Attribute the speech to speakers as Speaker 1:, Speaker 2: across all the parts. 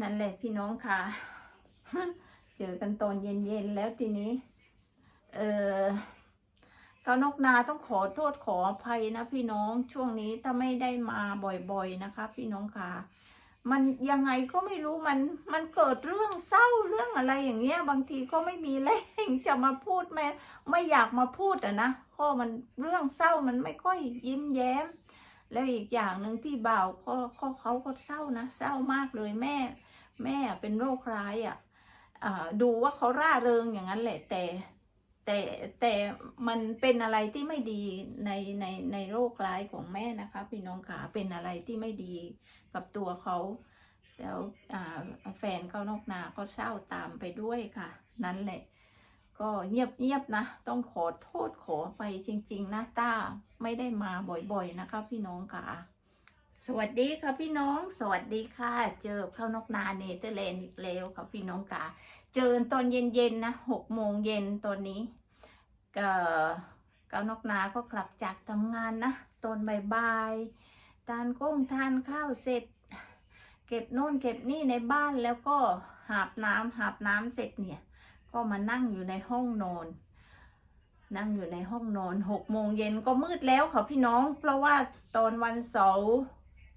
Speaker 1: นั่นแหละพี่น้องค่ะ เจอกันตอนเย็นๆแล้วทีนี้ เออกานกนาต้องขอโทษขออภัยนะพี่น้องช่วงนี้ถ้าไม่ได้มาบ่อยๆนะคะ พี่น้องค่ะ มันยังไงก็ไม่รู้มันมันเกิดเรื่องเศร้าเรื่องอะไรอย่างเงี้ย บางทีก็ไม่มีแรงจะมาพูดแม่ไม่อยากมาพูดอะนะก็มันเรื่องเศร้ามันไม่ค่อยยิ้มแย้ม แล้วอีกอย่างหนึ่งพี่บ่าวก็ก็เขาก็เศร้านะเศร้ามากเลยแม่ แม่เป็นโรคร้ายอะ่ะอ่าดูว่าเขาร่าเริงอย่างนั้นแหละแต่แต่แต่มันเป็นอะไรที่ไม่ดีในในในโรคร้ายของแม่นะคะพี่น้องขาเป็นอะไรที่ไม่ดีกับตัวเขาแล้วแฟนเขานอกนาก็เศร้าตามไปด้วยค่ะ นั่นแหละ ก็เงียบเงียบนะ ต้องขอโทษขอไปจริง ๆนะต้าไม่ได้มาบ่อยๆนะคะ พี่น้องค่ะ สวัสดีค่ะพี่น้องสวัสดีค่ะ เจอเข้านกนาเนเธอร์แลนด์อีกแล้วค่ะพี่น้องค่ะเจอตอนเย็นๆนะหกโมงเย็นตอนนี้ก็เก้านกนาก็กลับจากทำงานนะตอนบ่ายๆทานก้งทานข้าวเสร็จ เก็บโน่นเก็บนี่ในบ้านแล้วก็หาบน้ำหาบน้ำเสร็จเนี่ย ก็มานั่งอยู่ในห้องนอนนั่งอยู่ในห้องนอนหกโมงเย็นก็มืดแล้วค่ะพี่น้อง เพราะว่าตอนวันเสาร์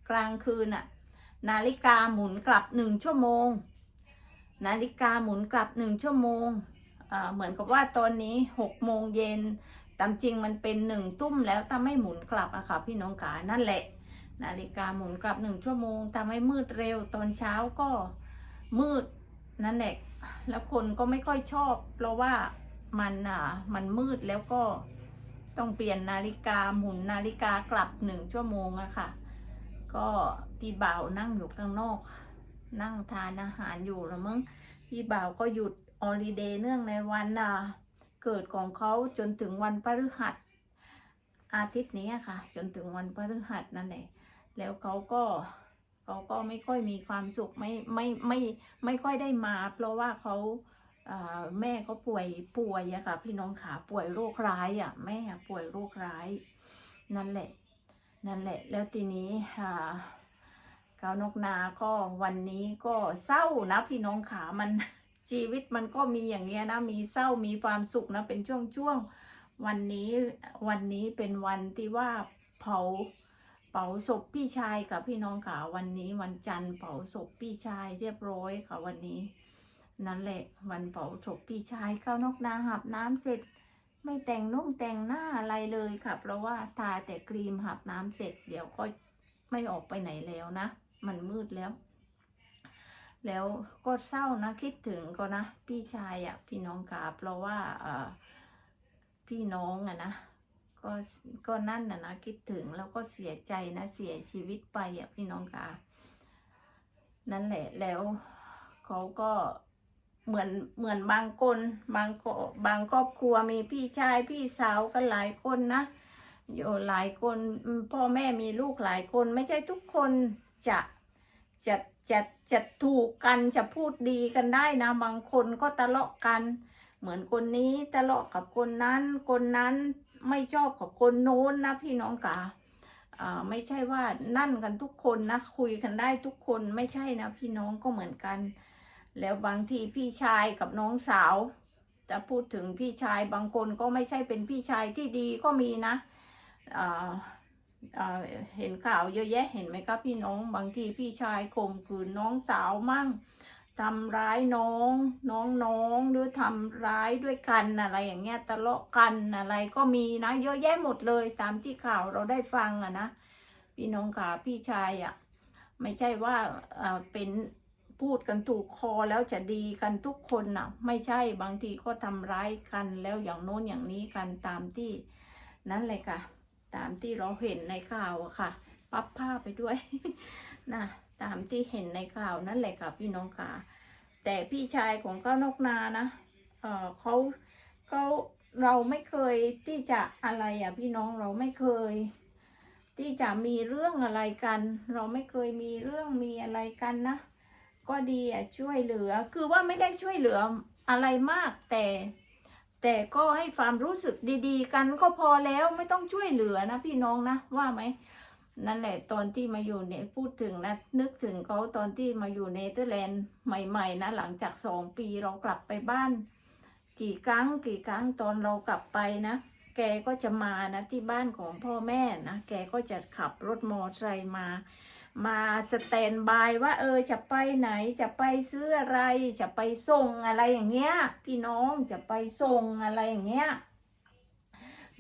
Speaker 1: กลางคืนน่ะนาฬิกาหมุนกลับหนึ่งชั่วโมง นาฬิกาหมุนกลับหนึ่งชั่วโมงเหมือนกับว่าตอนนี้หกโมงเย็นตามจริงมันเป็นหนึ่งตุ้มแล้วถ้าไม่หมุนกลับอะค่ะพี่น้องขานั่นแหละ นาฬิกาหมุนกลับหนึ่งชั่วโมงทำให้มืดเร็วตอนเช้าก็มืดนั่นแหละแล้วคนก็ไม่ค่อยชอบ เพราะว่ามันอะมันมืดแล้วก็ต้องเปลี่ยนนาฬิกาหมุนนาฬิกากลับหนึ่งชั่วโมงอะค่ะ ก็พี่บ่าวนั่งอยู่ข้างนอก นั่งทานอาหารอยู่แล้วมั้งพี่บ่าวก็หยุดออลิเดย์เนื่องในวันเกิดของเขาจนถึงวันพฤหัส อาทิตย์นี้ค่ะ จนถึงวันพฤหัสนั่นแหละแล้วเขาก็เขาก็ไม่ค่อยมีความสุขไม่ไม่ไม่ไม่ค่อยได้มา เพราะว่าเขาแม่เขาป่วยป่วยอะค่ะ พี่น้องขาป่วยโรคร้ายอะแม่ป่วยโรคร้าย นั่นแหละ นั่นแหละ แล้วทีนี้อ่าเกาวนกนาก็วันนี้ก็เศร้านะพี่น้องขามันชีวิตมันก็มีอย่างเงี้ยนะ มีเศร้ามีความสุขนะ เป็นช่วงๆ วันนี้วันนี้เป็นวันที่ว่าเผาเผาศพพี่ชายกับพี่น้องค่ะวันนี้วันจันทร์เผาศพพี่ชายเรียบร้อยค่ะวันนี้ นั่นแหละ วันเผาศพพี่ชายเข้านกนาหับน้ำเสร็จ ไม่แต่งนุ่งแต่งหน้าอะไรเลยค่ะ เพราะว่าทาแต่ครีมหับน้ำเสร็จ เดี๋ยวก็ไม่ออกไปไหนแล้วนะ มันมืดแล้ว แล้วก็เศร้านะคิดถึงก็นะ พี่ชายอะ่ะพี่น้องค่ะเพราะว่าเออพี่น้องอะนะก็ก็นั่นนะนะคิดถึงแล้วก็เสียใจนะเสียชีวิตไปอะพี่น้องค่ะนั่นแหละแล้วเขาก็ เหมือนเหมือนบางคนบางก็บางครอบครัวมีพี่ชายพี่สาวกันหลายคนนะอยู่หลายคนพ่อแม่มีลูกหลายคนไม่ใช่ทุกคนจะจะจะจะถูกกันจะพูดดีกันได้นะ บางคนก็ทะเลาะกัน เหมือนคนนี้ทะเลาะกับคนนั้น คนนั้นไม่ชอบกับคนโน้นนะพี่น้องกาอ่าไม่ใช่ว่านั่นกันทุกคนนะคุยกันได้ทุกคนไม่ใช่นะพี่น้องก็เหมือนกัน แล้วบางทีพี่ชายกับน้องสาว จะพูดถึงพี่ชายบางคนก็ไม่ใช่เป็นพี่ชายที่ดีก็มีนะเห็นข่าวเยอะแยะเห็นไหมครับพี่น้อง บางทีพี่ชายข่มขืนน้องสาวมั่งทำร้ายน้องน้องน้องหรือทำร้ายด้วยกันอะไรอย่างเงี้ยทะเลาะกันอะไรก็มีนะเยอะแยะหมดเลยตามที่ข่าวเราได้ฟังอะนะพี่น้องขาพี่ชายอะไม่ใช่ว่าเป็น พูดกันถูกคอแล้วจะดีกันทุกคนนะไม่ใช่บางทีก็ทำร้ายกันแล้วอย่างโน้นอย่างนี้กันตามที่ นั่นเลยค่ะ ตามที่เราเห็นในข่าวอะค่ะ ปั๊บภาพไปด้วยนะตามที่เห็นในข่าวนั่นแหละค่ะพี่น้องค่ะ แต่พี่ชายของก้าวนกนานะเออเขาเขาเราไม่เคยที่จะอะไรอะพี่น้องเราไม่เคย ที่จะมีเรื่องอะไรกัน เราไม่เคยมีเรื่องมีอะไรกันนะ ก็ดีอะช่วยเหลือ คือว่าไม่ได้ช่วยเหลืออะไรมากแต่ แต่ก็ให้ความรู้สึกดีๆ กันก็พอแล้วไม่ต้องช่วยเหลือนะพี่น้องนะว่าไหมนั่นแหละตอนที่มาอยู่เนี่ยพูดถึงนะนึกถึงเขาตอนที่มาอยู่เนเธอร์แลนด์ใหม่ๆนะหลังจากสองปีเรากลับไปบ้าน กี่ครั้งกี่ครั้งตอนเรากลับไปนะ แกก็จะมานะที่บ้านของพ่อแม่นะแกก็จะขับรถมอเตอร์ไซค์มา มาสแตนบายว่า เออจะไปไหนจะไปซื้ออะไร จะไปส่งอะไรอย่างเงี้ย พี่น้องจะไปส่งอะไรอย่างเงี้ย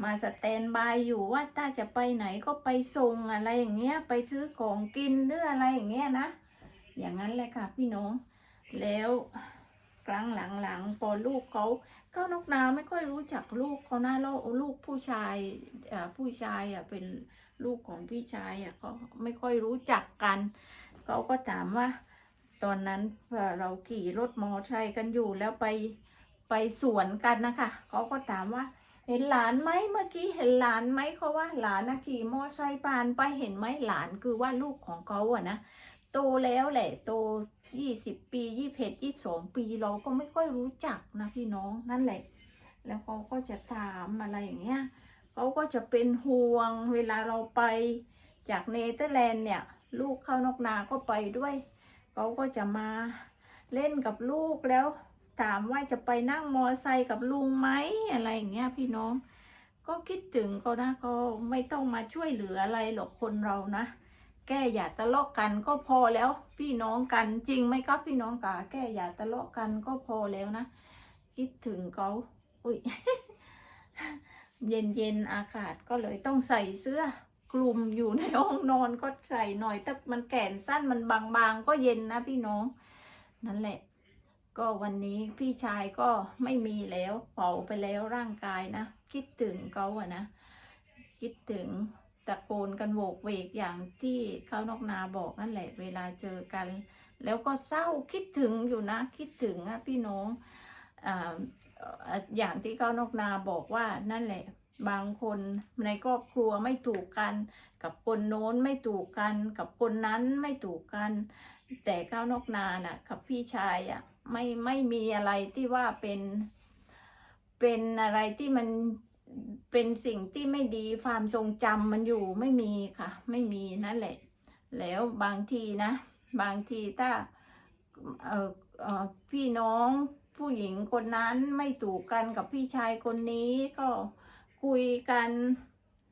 Speaker 1: มาสแตนบายอยู่ว่าถ้าจะไปไหนก็ไปส่งอะไรอย่างเงี้ย ไปซื้อของกินหรืออะไรอย่างเงี้ยนะ อย่างนั้นเลยค่ะพี่น้อง แล้วครั้งหลังๆพอลูกเขาเขานกนาไม่ค่อยรู้จักลูกเขานะแล้วลูกผู้ชายผู้ชายอะเป็น ลูกของพี่ชายอะเขาไม่ค่อยรู้จักกันเขาก็ถามว่า ตอนนั้นเราขี่รถมอเตอร์ไซค์กันอยู่แล้วไปไปสวนกันนะคะเขาก็ถามว่า เห็นหลานไหมเมื่อกี้เห็นหลานไหมเขาว่าหลานนะขี่มอเตอร์ไซค์ผ่านไปเห็นไหมหลานคือว่าลูกของเขาอะนะโตแล้วแหละโตยี่สิบปียี่สิบยี่สิบสองปีเราก็ไม่ค่อยรู้จักนะพี่น้องนั่นแหละ แล้วเขาก็จะถามอะไรอย่างเงี้ย เขาก็จะเป็นห่วงเวลาเราไปจากเนเธอร์แลนด์เนี่ย ลูกเข้านอกนาก็ไปด้วย เขาก็จะมาเล่นกับลูกแล้ว ถามว่าจะไปนั่งมอไซค์กับลุงไหมอะไรอย่างเงี้ยพี่น้อง ก็คิดถึงเขานะเขาไม่ต้องมาช่วยเหลืออะไรหรอกคนเรานะ แก้อย่าทะเลาะกันก็พอแล้ว พี่น้องกันจริงไหมครับพี่น้องกาแก้อย่าทะเลาะกันก็พอแล้วนะ คิดถึงเขาอุ้ย เย็นๆอากาศก็เลยต้องใส่เสื้อคลุมอยู่ในห้องนอนก็ใส่หน่อยแต่มันแขนสั้นมันบางๆก็เย็นนะพี่น้อง นั่นแหละ ก็วันนี้พี่ชายก็ไม่มีแล้วเผาไปแล้วร่างกายนะ คิดถึงเขาอะนะ คิดถึงตะโกนกันโวกเวกอย่างที่เขานอกนาบอกนั่นแหละ เวลาเจอกัน แล้วก็เศร้าคิดถึงอยู่นะ คิดถึงอะพี่น้องอ่า อย่างที่เขานกนาบอกว่านั่นแหละ บางคนในครอบครัวไม่ถูกกัน กับคนโน้นไม่ถูกกัน กับคนนั้นไม่ถูกกัน แต่ก้าวนกนาน่ะกับพี่ชายอะไม่ไม่มีอะไรที่ว่าเป็นเป็นอะไรที่มันเป็นสิ่งที่ไม่ดีความทรงจำมันอยู่ไม่มีค่ะ ไม่มีนั่นแหละ แล้วบางทีนะ บางทีถ้าเออพี่น้อง ผู้หญิงคนนั้นไม่ถูกกันกับพี่ชายคนนี้ก็คุยกัน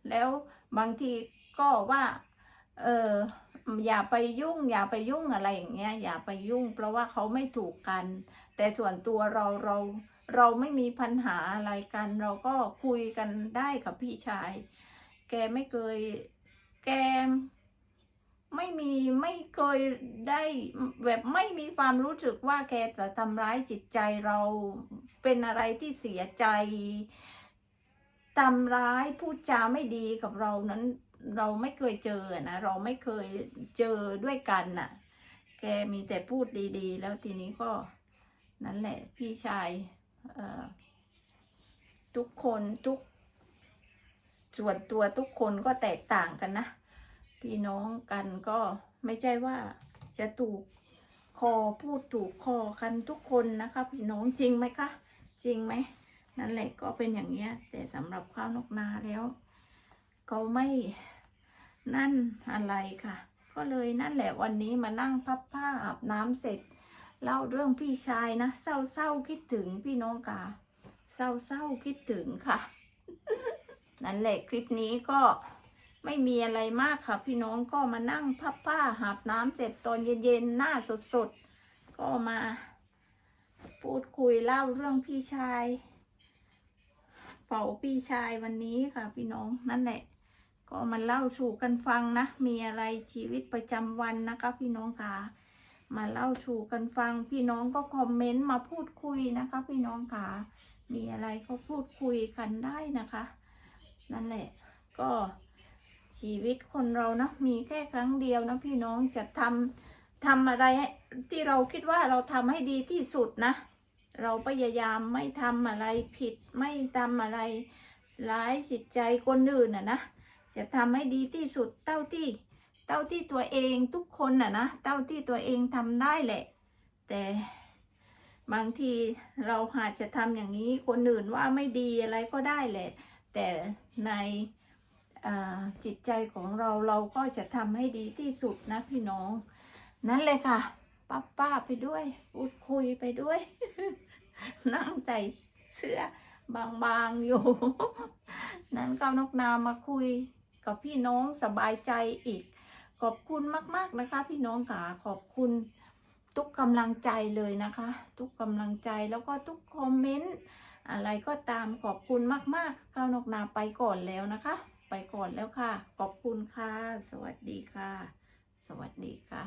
Speaker 1: แล้วบางทีก็ว่า เอออย่าไปยุ่ง อย่าไปยุ่งอะไรอย่างเงี้ยอย่าไปยุ่ง เพราะว่าเขาไม่ถูกกัน แต่ส่วนตัวเราเราเราไม่มีปัญหาอะไรกัน เราก็คุยกันได้กับพี่ชาย แกไม่เคยแก ไม่มีไม่เคยได้แบบไม่มีความรู้สึกว่าแกจะทำร้ายจิตใจเราเป็นอะไรที่เสียใจทำร้ายพูดจาไม่ดีกับเรานั้นเราไม่เคยเจอนะเราไม่เคยเจอด้วยกันน่ะ แกมีแต่พูดดีๆ แล้วทีนี้ก็นั่นแหละพี่ชายเอ่อทุกคนทุกส่วนตัวทุกคนก็แตกต่างกันนะ พี่น้องกันก็ไม่ใช่ว่าจะถูกคอพูดถูกคอกันทุกคนนะคะ พี่น้องจริงไหมคะจริงไหมนั่นแหละก็เป็นอย่างเงี้ย แต่สำหรับข้าวนกนาแล้วเขาไม่นั่นอะไรค่ะ ก็เลยนั่นแหละวันนี้มานั่งพับผ้าอาบน้ำเสร็จเล่าเรื่องพี่ชายนะเศร้าเศร้าๆคิดถึงพี่น้องกาเศร้าเศร้าๆคิดถึงค่ะ นั่นแหละคลิปนี้ก็ ไม่มีอะไรมากค่ะ พี่น้องก็มานั่งพับผ้าอาบน้ำเสร็จตอนเย็นๆหน้าสดๆ ก็มา พูดคุยเล่าเรื่องพี่ชายเป่าพี่ชายวันนี้ค่ะ พี่น้องนั่นแหละ ก็มาเล่าสู่กันฟังนะ มีอะไรชีวิตประจำวันนะคะ พี่น้องค่ะ มาเล่าสู่กันฟัง พี่น้องก็คอมเมนต์มาพูดคุยนะคะ พี่น้องค่ะ มีอะไรก็พูดคุยกันได้นะคะ นั่นแหละ ก็ ชีวิตคนเรานะมีแค่ครั้งเดียวนะพี่น้องจะทำทำอะไรที่เราคิดว่าเราทำให้ดีที่สุดนะ เราพยายามไม่ทำอะไรผิดไม่ทำอะไรร้ายจิตใจคนอื่นน่ะนะจะทำให้ดีที่สุดเท่าที่เท่าที่ตัวเองทุกคนน่ะนะเท่าที่ตัวเองทำได้แหละ แต่บางทีเราอาจจะทำอย่างนี้คนอื่นว่าไม่ดีอะไรก็ได้แหละ แต่ใน จิตใจของเราเราก็จะทำให้ดีที่สุดนะพี่น้อง นั่นเลยค่ะป้าป้าไปด้วยพูดคุยไปด้วย นั่งใส่เสื้อบางๆอยู่ นั้นก็นกนามาคุยกับพี่น้องสบายใจอีก ขอบคุณมากๆนะคะ พี่น้องค่ะขอบคุณทุกกำลังใจเลยนะคะ ทุกกำลังใจแล้วก็ทุกคอมเมนต์อะไรก็ตามขอบคุณมากๆก้าวนกนาไปก่อนแล้วนะคะ ไปก่อนแล้วค่ะ ขอบคุณค่ะ สวัสดีค่ะ สวัสดีค่ะ